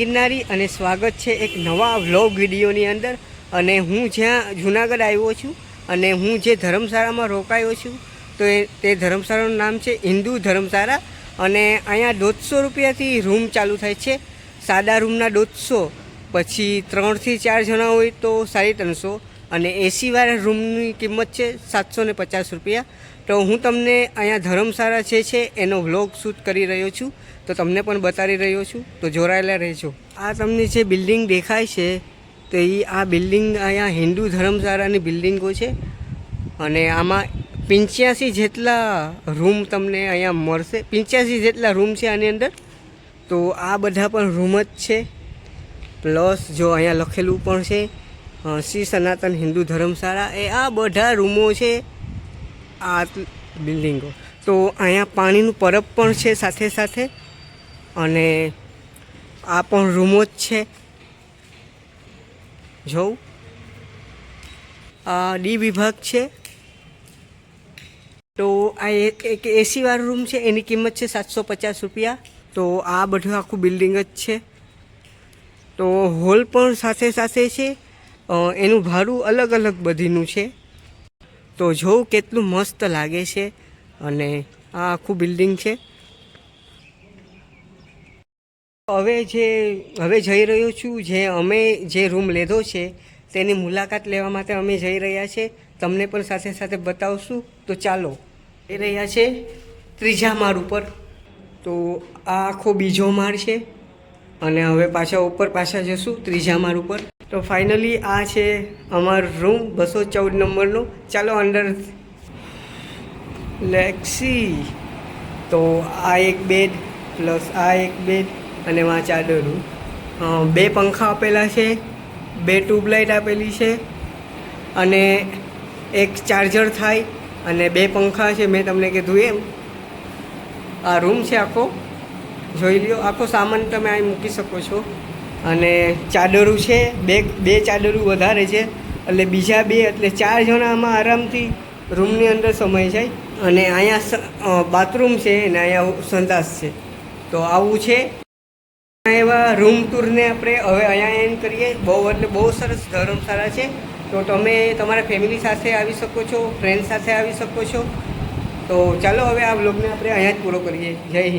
ગિરનારી અને સ્વાગત છે એક નવા વ્લોગ વિડીયોની અંદર. અને હું જ્યાં જુનાગઢ આવ્યો છું અને હું જે ધર્મશાળામાં રોકાયો છું, તો તે ધર્મશાળાનું નામ છે હિન્દુ ધર્મશાળા. અને અહીંયા દોઢસો રૂપિયાથી રૂમ ચાલુ થાય છે. સાદા રૂમના દોઢસો, પછી ત્રણથી ચાર જણા હોય તો સાડી ત્રણસો અને એસીવાળા રૂમની કિંમત છે સાતસો ને પચાસ રૂપિયા. તો હું તમને અહીંયા ધર્મશાળા જે છે એનો વ્લોગ શૂટ કરી રહ્યો છું. તો તમને પણ બતાવી રહ્યો છું. તો જોડાયેલા રહેજો. આ તમને જે બિલ્ડિંગ દેખાય છે, તો એ આ બિલ્ડિંગ અહીંયા હિન્દુ ધર્મશાળાની બિલ્ડિંગો છે. અને આમાં પંચ્યાસી જેટલા રૂમ તમને અહીંયા મળશે. પંચ્યાસી જેટલા રૂમ છે આની અંદર. તો આ બધા પણ રૂમ જ છે. પ્લસ જો અહીંયા લખેલું પણ છે શ્રી સનાતન હિન્દુ ધર્મશાળા એ આ બધા રૂમો છે આ બિલ્ડિંગો. તો અહીંયા પાણીનું પરબ પણ છે સાથે સાથે અને આ પણ રૂમો જ છે. જોઉં. આ ડી વિભાગ છે. તો આ એક એસીવાળો રૂમ છે, એની કિંમત છે સાતસો પચાસ રૂપિયા. તો આ બધું આખું બિલ્ડિંગ જ છે. તો હોલ પણ સાથે સાથે છે. એનું ભાડું અલગ અલગ બધીનું છે. તો જોઉં કેટલું મસ્ત લાગે છે અને આ આખું બિલ્ડિંગ છે. હવે જે, હવે જઈ રહ્યો છું, જે અમે જે રૂમ લીધો છે, તેની મુલાકાત લેવા માટે અમે જઈ રહ્યા છે. તમને પણ સાથે સાથે બતાવશું. તો ચાલો, જઈ રહ્યા છે ત્રીજા માળ ઉપર. તો આ આખો બીજો માળ છે. અને હવે પાછા ઉપર પાછા જશું ત્રીજા માળ ઉપર. તો ફાઇનલી આ છે અમારો રૂમ બસો ચૌદ નંબરનો. ચાલો અંદર લેક્સી તો આ એક બેડ પ્લસ આ એક બેડ અને આ ચાદરું બે પંખા આપેલા છે, બે ટ્યુબલાઇટ આપેલી છે અને એક ચાર્જર થાય અને બે પંખા છે. મેં તમને કીધું એમ. આ રૂમ છે આખો. જોઈ લ્યો, આખો સામાન તમે અહીં મૂકી શકો છો. અને ચાદરું છે, બે બે ચાદરું વધારે છે, એટલે બીજા બે, એટલે ચાર જણા આમાં આરામથી રૂમની અંદર સમય જાય. અને અહીંયા બાથરૂમ છે અને અહીંયા સંદાસ છે. તો આવું છે. એવા રૂમ ટૂરને આપણે હવે અહીંયા એન્ડ કરીએ. બહુ, એટલે બહુ સરસ ધર્મશાળા છે. તો તમે તમારા ફેમિલી સાથે આવી શકો છો ફ્રેન્ડ સાથે આવી શકો છો. તો ચાલો હવે આ બ્લોગને આપણે અહીંયા જ પૂરો કરીએ. જય હિન્દ.